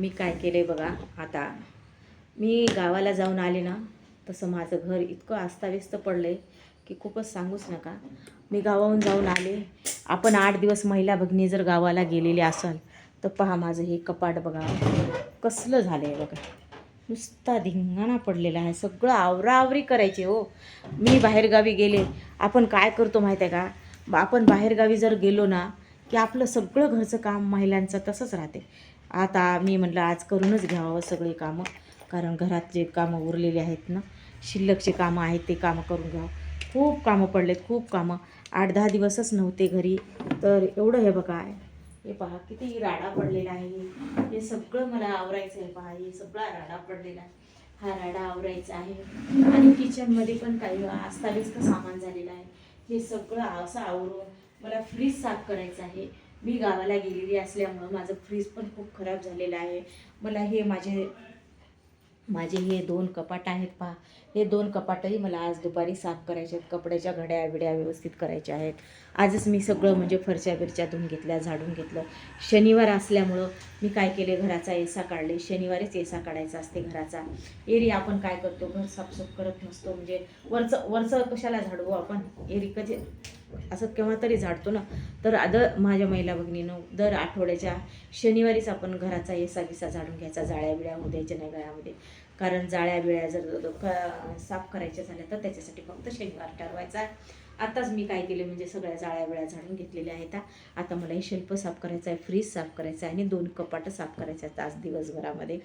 मी काय केले बघा आता. मी गावाला जाऊन आले ना तसं माझं घर इतकं अस्ताव्यस्त पडलं आहे की खूपच सांगूच नका. मी गावाहून जाऊन आले. आपण आठ दिवस महिला भगिनी जर गावाला गेलेली असाल तर पहा माझं हे कपाट बघा कसलं झालं आहे बघा. नुसता धिंगाणा पडलेला आहे. सगळं आवराआवरी करायचे हो. मी बाहेरगावी गेले. आपण काय करतो माहीत आहे का? आपण बाहेरगावी जर गेलो ना की आपलं सगळं घरचं काम महिलांचं तसंच राहते. आता मी म्हटलं आज करूनच घ्यावं सगळी कामं. कारण घरात जे कामं उरलेली आहेत ना शिल्लकचे कामं आहेत ते कामं करून घ्यावं. खूप कामं पडलेत खूप कामं. आठ दहा दिवसच नव्हते घरी. तर एवढं हे बघा हे पहा किती राडा पडलेला आहे. हे सगळं मला आवरायचं आहे पहा हे सगळा राडा पडलेला आहे. हा राडा आवरायचा आहे. आणि किचनमध्ये पण काही अस्ताव्यस्त सामान झालेलं आहे. हे सगळं असं आवरून मला फ्रीज साफ करायचं आहे. मी गावाला गेलेली असल्यामुळं माझं फ्रीज पण खूप खराब झालेलं आहे. मला हे माझे माझे हे दोन कपाट आहेत पहा. हे दोन कपाटही मला आज दुपारी साफ करायचे आहेत. कपड्याच्या घड्या बिड्या व्यवस्थित करायच्या आहेत. आजच मी सगळं म्हणजे फरच्या बिरच्या धुवून घेतल्या झाडून घेतलं. शनिवार असल्यामुळं मी काय केले? घराचा एसा काढले. शनिवारीच एसा काढायचा असते घराचा. एरी आपण काय करतो? घर साफसूफ करत नसतो. म्हणजे वरचं वरचं कशाला झाडवू आपण एरी कधी असं केव्हा तरी झाडतो ना. तर दर माझ्या महिला भगिनीनं दर आठवड्याच्या शनिवारीच आपण घराचा येसा बिसा झाडून घ्यायचा जाळ्या बिळ्या होऊ द्यायच्या नाही गळ्यामध्ये. कारण जाळ्या बिळ्या जर साफ करायच्या झाल्या तर त्याच्यासाठी फक्त शनिवार ठरवायचा. आत्ताच मी काय केले म्हणजे सगळ्या जाळ्या बिळ्या झाडून घेतलेल्या आहेत. आता मला हे शेल्फ साफ करायचं आहे फ्रीज साफ करायचं आहे आणि दोन कपाटं साफ करायचं आहेत आज दिवसभरामध्ये.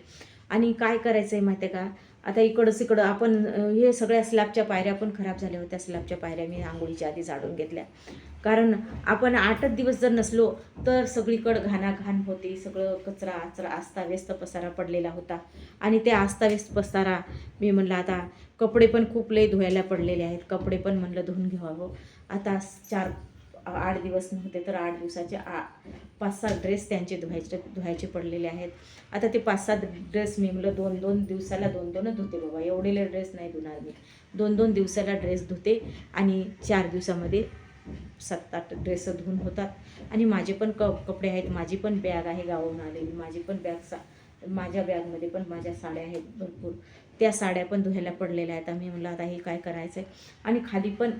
आणि काय करायचं आहे माहिती आहे का? आता इकडंच इकडं आपण हे सगळ्या स्लॅबच्या पायऱ्या पण खराब झाल्या होत्या. स्लॅबच्या पायऱ्या मी आंघोळीच्या आधी झाडून घेतल्या. कारण आपण आठच दिवस जर नसलो तर सगळीकडं घाणाघाण होते. सगळं कचरा आचरा आस्ताव्यस्त पसारा पडलेला होता. आणि ते आस्ताव्यस्त पसारा मी म्हणलं आता कपडे पण खूप लई धुवायला पडलेले आहेत. कपडे पण म्हणलं धुवून घ्यावं. आता चार आठ दिवस नव्हते तर आठ दिवसाचे आ पाच सात ड्रेस त्यांचे धुवायचे धुवायचे पडलेले आहेत. आता ते पाच सात ड्रेस मी म्हणलं दोन दोन दिवसाला दोन दोनच धुते बाबा. एवढेले ड्रेस नाही धुणार मी. दोन दोन दिवसाला ड्रेस धुते आणि चार दिवसामध्ये सात आठ ड्रेस धुवून होतात. आणि माझे पण क कपडे आहेत. माझी पण बॅग आहे गावाहून आलेली. माझी पण बॅग सा माझ्या बॅगमध्ये पण माझ्या साड्या आहेत भरपूर. त्या साड्या पण धुवायला पडलेल्या आहेत. आम्ही म्हणलं आता हे काय करायचं आहे आणि खाली पण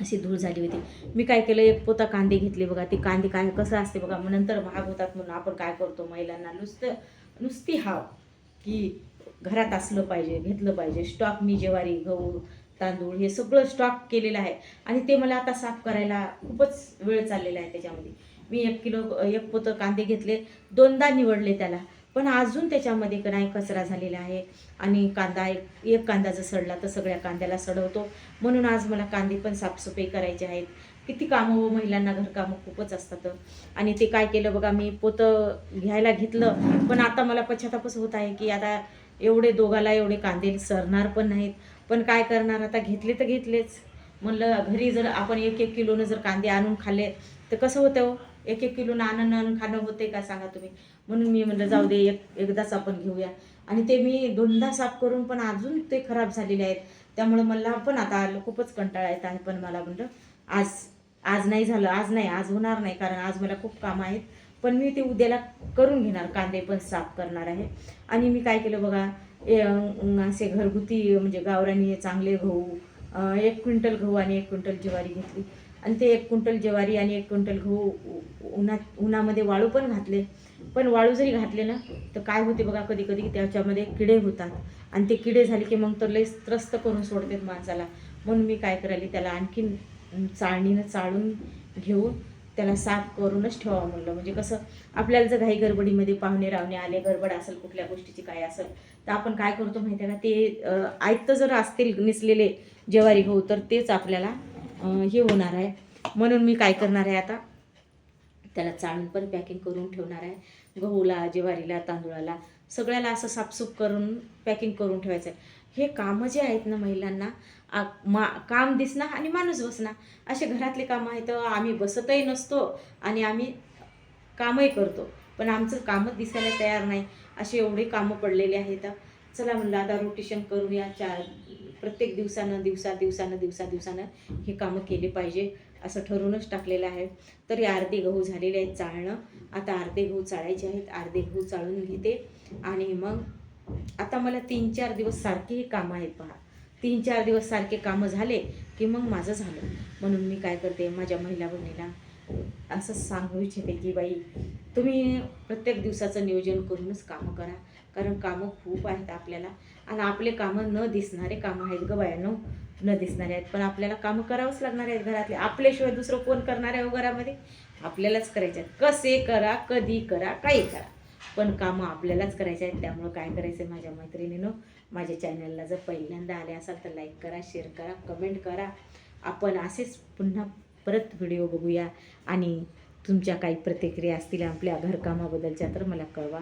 अशी धूळ झाली होती. मी काय केलं एक पोता कांदे घेतले बघा. ते कांदे काय कसं असते बघा. मग नंतर महाग होतात म्हणून आपण काय करतो महिलांना नुसतं नुसती हाव की घरात असलं पाहिजे घेतलं पाहिजे. स्टॉक मी ज्वारी गहू तांदूळ हे सगळं स्टॉक केलेलं आहे. आणि ते मला आता साफ करायला खूपच वेळ चाललेला आहे त्याच्यामध्ये. मी एक किलो एक पोतं कांदे घेतले. दोनदा निवडले त्याला. पण अजून त्याच्यामध्ये नाही कचरा झालेला आहे. आणि कांदा एक एक कांदा जर सडला तर सगळ्या कांद्याला सडवतो. म्हणून आज मला कांदे पण साफसफाई करायचे आहेत. किती कामं हो महिलांना घरकामं खूपच असतात. आणि ते काय केलं बघा मी पोतं घ्यायला घेतलं. पण आता मला पश्चातापच होत आहे की आता एवढे दोघाला एवढे कांदे सरणार पण नाहीत. पण काय करणार? आता घेतले तर घेतलेच. म्हणलं घरी जर आपण एक एक किलोनं जर कांदे आणून खाल्ले तर कसं होतं हो? एक एक किलो आणून आणून खाणं होते का सांगा तुम्ही? म्हणून मी म्हणलं जाऊ दे एक एकदाच आपण घेऊया. आणि ते मी दोनदा साफ करून पण अजून ते खराब झालेले आहेत. त्यामुळे मला पण आता आलं खूपच कंटाळा येत आहे पण मला म्हणलं आज आज नाही झालं आज नाही आज होणार नाही कारण आज मला खूप कामं आहेत. पण मी ते उद्याला करून घेणार कांदे पण साफ करणार आहे. आणि मी काय केलं बघा असे घरगुती म्हणजे गावरानी चांगले गहू एक क्विंटल गहू आणि एक क्विंटल ज्वारी घेतली. आणि ते एक क्विंटल ज्वारी आणि एक क्विंटल गहू उन्हात उन्हामध्ये वाळू पण घातले. पण वाळू जरी घातले ना तर काय होते बघा कधी कधी त्याच्यामध्ये किडे होतात. आणि ते किडे झाले की मग तर लई त्रस्त करून सोडतात माणसाला. म्हणून मी काय करायली त्याला आणखीन चाळणीनं चाळून घेऊन त्याला साफ करूनच ठेवावं म्हणलं. म्हणजे कसं आपल्याला जर घाई गडबडीमध्ये पाहुणे रावणे आले गडबड असेल कुठल्या गोष्टीची काय असेल तर आपण काय करतो माहिती आहे का ते आयत्त जर असतील निसलेले ज्वारी गहू तर तेच आपल्याला हे होणार आहे. म्हणून मी काय करणार आहे आता? त्याला चाळून पण पॅकिंग करून ठेवणार आहे. गहूला ज्वारीला तांदूळाला सगळ्याला असं साफसूफ करून पॅकिंग करून ठेवायचं आहे. हे कामं जे आहेत ना महिलांना आ- मा काम दिसणं आणि माणूस बसणं असे घरातले कामं आहेत. आम्ही बसतही नसतो आणि आम्ही कामही करतो. पण आमचं कामच दिसायला तयार नाही. असे एवढे कामं पडलेले आहेत. चला म्हणलं आता रोटेशन करूया चार प्रत्येक दिवसानं दिवसा दिवसानं दिवसा दिवसानं हे कामं केले पाहिजे असं ठरूनच टाकलेलं आहे. तरी अर्धे गहू झालेले आहेत चाळणं. आता अर्धे गहू चाळायचे आहेत. अर्धे गहू चाळून घेते. आणि मग आता मला तीन चार दिवस सारखेही कामं आहेत पहा. तीन चार दिवस सारखे कामं झाले की मग माझं झालं. म्हणून मी काय करते? माझ्या महिला बहिणीला असं सांगू इच्छिते की बाई तुम्ही प्रत्येक दिवसाचं नियोजन करूनच कामं करा. कारण कामं खूप आहेत आपल्याला. आणि आपले कामं न दिसणारे कामं आहेत ग बायानो. न दिसणारे आहेत. पण आपल्याला कामं करावंच लागणार आहेत घरातले. आपल्याशिवाय दुसरं कोण करणार आहे हो घरामध्ये? आपल्यालाच करायचे आहेत. कसे करा कधी करा काही करा. पण कामं आपल्यालाच करायचे आहेत. त्यामुळं काय करायचं आहे माझ्या मैत्रिणीनं? माझ्या चॅनलला जर पहिल्यांदा आले असाल तर लाईक करा शेअर करा कमेंट करा. आपण असेच पुन्हा परत व्हिडिओ बघूया. आणि तुमच्या काही प्रतिक्रिया असतील आपल्या घरकामाबद्दलच्या तर मला कळवा.